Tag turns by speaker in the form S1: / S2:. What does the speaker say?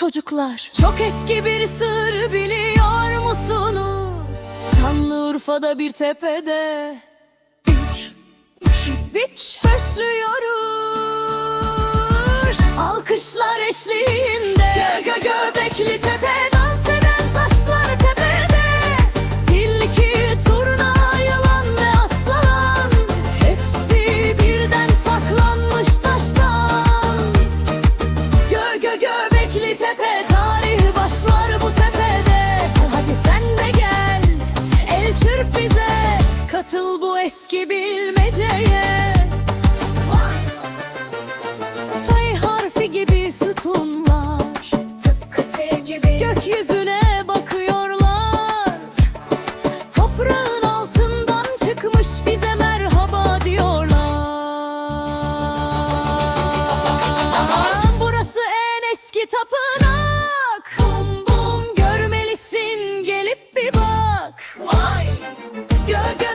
S1: çocuklar. Çok eski bir sır biliyor musunuz? Şanlıurfa'da bir tepede Bir çiviç besliyoruz Alkışlar eşliğinde Katıl bu eski bilmeceye. Say harfi gibi sütunlar. Tıpkı gibi. Gökyüzüne bakıyorlar. Toprağın altından çıkmış bize merhaba diyorlar. Burası en eski tapınak. Bum bum görmelisin gelip bir bak. Vay! Gö,